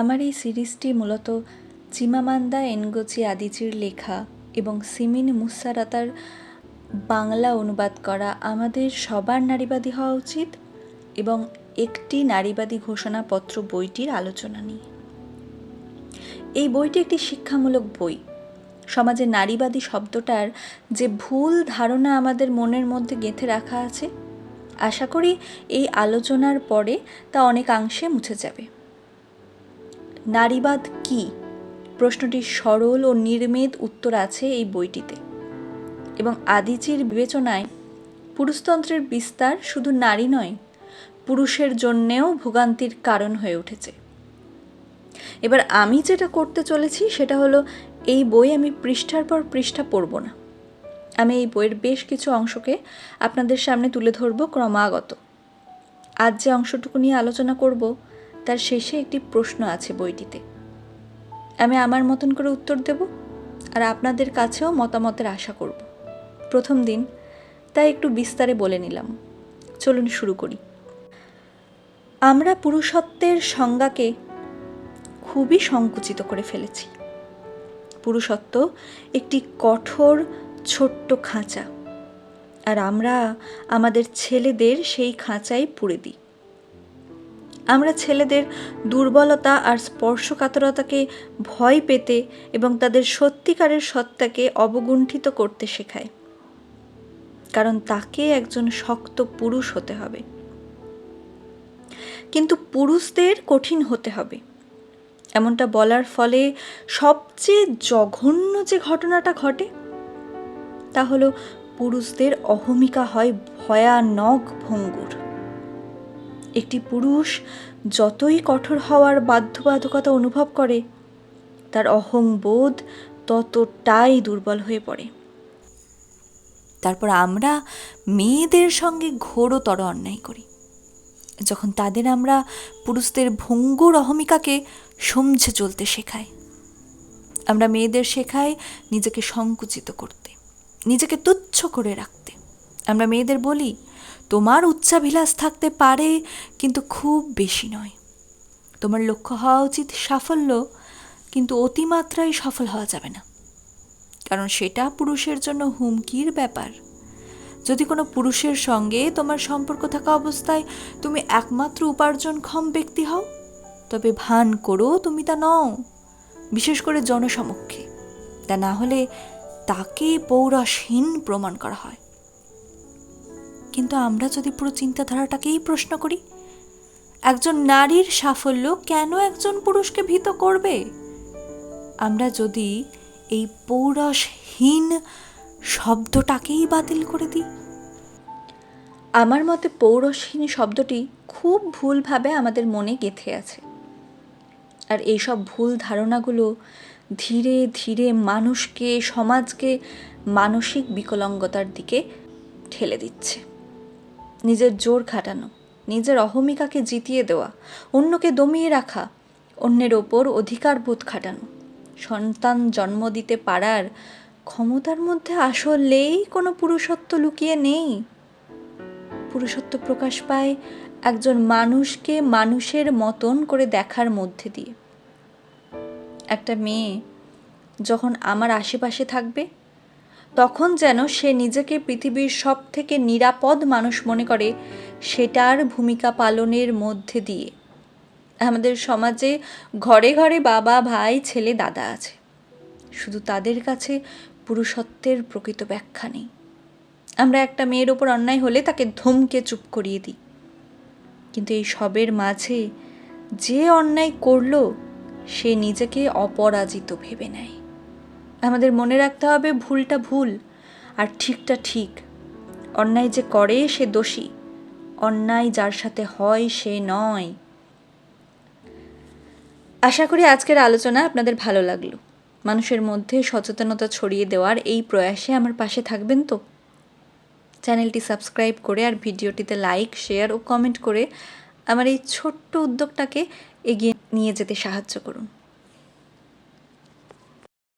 আমার এই সিরিজটি মূলত চিমামান্দা, এনগোচি আদিচির লেখা এবং সিমিন মুসারাতার বাংলা অনুবাদ করা আমাদের সবার নারীবাদী হওয়া উচিত এবং একটি নারীবাদী ঘোষণাপত্র বইটির আলোচনা নিয়ে। এই বইটি একটি শিক্ষামূলক বই। সমাজে নারীবাদী শব্দটার যে ভুল ধারণা আমাদের মনের মধ্যে গেঁথে রাখা আছে, আশা করি এই আলোচনার পরে তা অনেকাংশে মুছে যাবে। নারীবাদ কি? প্রশ্নটির সরল ও নির্মেদ উত্তর আছে এই বইটিতে। এবং আদিচির বিবেচনায় পুরুষতন্ত্রের বিস্তার শুধু নারী নয়, পুরুষের জন্যেও ভোগান্তির কারণ হয়ে উঠেছে। এবার আমি যেটা করতে চলেছি সেটা হলো, এই বই আমি পৃষ্ঠার পর পৃষ্ঠা পড়ব না। আমি এই বইয়ের বেশ কিছু অংশকে আপনাদের সামনে তুলে ধরব ক্রমাগত। আজ যে অংশটুকু নিয়ে আলোচনা করব তার শেষে একটি প্রশ্ন আছে বইটিতে। আমি আমার মতন করে উত্তর দেব আর আপনাদের কাছেও মতামতের আশা করব। প্রথম দিন, তাই একটু বিস্তারে বলে নিলাম। চলুন শুরু করি। আমরা পুরুষত্বের সংজ্ঞাকে খুবই সংকুচিত করে ফেলেছি। পুরুষত্ব একটি কঠোর, ছোট্ট খাঁচা। আর আমরা আমাদের ছেলেদের সেই খাঁচাই পুড়ে দিই। আমরা ছেলেদের দুর্বলতা আর স্পর্শকাতরতাকে ভয় পেতে এবং তাদের সত্যিকারের সত্তাকে অবগুণ্ঠিত করতে শেখায় কারণ তাকে একজন শক্ত পুরুষ হতে হবে। কিন্তু পুরুষদের কঠিন হতে হবে। এমনটা বলার ফলে সবচেয়ে জঘন্য যে ঘটনাটা ঘটে, তা হলো পুরুষদের অহমিকা হয় ভয়ানক ভঙ্গুর। একটি পুরুষ যতই কঠোর হওয়ার বাধ্যবাধকতা অনুভব করে, তার অহংবোধ ততটাই দুর্বল হয়ে পড়ে। তারপর আমরা মেয়েদের সঙ্গে ঘোরতর অন্যায় করি। যখন তাদের আমরা পুরুষদের ভঙ্গুর অহমিকাকে সমঝে চলতে শেখাই, আমরা মেয়েদের শেখাই নিজেকে সংকুচিত করতে, নিজেকে তুচ্ছ করে রাখতে। আমরা মেয়েদের বলি তোমার উচ্চাভিলাষ থাকতে পারে, কিন্তু খুব বেশি নয়। তোমার লক্ষ্য হওয়া উচিত সাফল্য, কিন্তু অতিমাত্রায় সফল হওয়া যাবে না। কারণ সেটা পুরুষের জন্য হুমকির ব্যাপার। যদি কোনো পুরুষের সঙ্গে তোমার সম্পর্ক থাকা অবস্থায় তুমি একমাত্র উপার্জনক্ষম ব্যক্তি হও, তবে ভান করো তুমি তা নও, বিশেষ করে জনসমক্ষে। তা না হলে তাকে পৌরসহীন প্রমাণ করা হয়। কিন্তু আমরা যদি পুরো চিন্তাধারাটাকেই প্রশ্ন করি, একজন নারীর সাফল্য কেন একজন পুরুষকে ভীত করবে? আমরা যদি এই পৌরসহীন শব্দটাকেই বাতিল করে দিই। আমার মতে পৌরসহীন শব্দটি খুব ভুলভাবে আমাদের মনে গেঁথে আছে। আর এইসব ভুল ধারণাগুলো ধীরে ধীরে মানুষকে, সমাজকে মানসিক বিকলাঙ্গতার দিকে ঠেলে দিচ্ছে। নিজের জোর খাটানো, নিজের অহমিকাকে জিতিয়ে দেওয়া, অন্যকে দমিয়ে রাখা, অন্যের ওপর অধিকার বোধ খাটানো। সন্তান জন্ম দিতে পারার ক্ষমতার মধ্যে আসলেই কোনো পুরুষত্ব লুকিয়ে নেই। পুরুষত্ব প্রকাশ পায় একজন মানুষকে মানুষের মতন করে দেখার মধ্যে দিয়ে। একটা মেয়ে যখন আমার আশেপাশে থাকবে তখন যেন সে নিজেকে পৃথিবীর সব থেকে নিরাপদ মানুষ মনে করে, সেটার ভূমিকা পালনের মধ্যে দিয়ে। আমাদের সমাজে ঘরে ঘরে বাবা, ভাই, ছেলে, দাদা আছে। শুধু তাদের কাছে পুরুষত্বের প্রকৃত ব্যাখ্যা নেই। আমরা একটা মেয়ের ওপর অন্যায় হলে তাকে ধমকে চুপ করিয়ে দিই। কিন্তু এই সবের মাঝে যে অন্যায় করল, সে নিজেকে অপরাজিত ভেবে নেয়। আমাদের মনে রাখতে হবে ভুলটা ভুল আর ঠিকটা ঠিক। অন্যায় যে করে সে দোষী, অন্যায় যার সাথে হয় সে নয়। আশা করি আজকের আলোচনা আপনাদের ভালো লাগল। মানুষের মধ্যে সচেতনতা ছড়িয়ে দেওয়ার এই প্রয়াসে আমার পাশে থাকবেন তো? চ্যানেলটি সাবস্ক্রাইব করে আর ভিডিওটিতে লাইক, শেয়ার ও কমেন্ট করে আমার এই ছোট্ট উদ্যোগটাকে এগিয়ে নিয়ে যেতে সাহায্য করুন।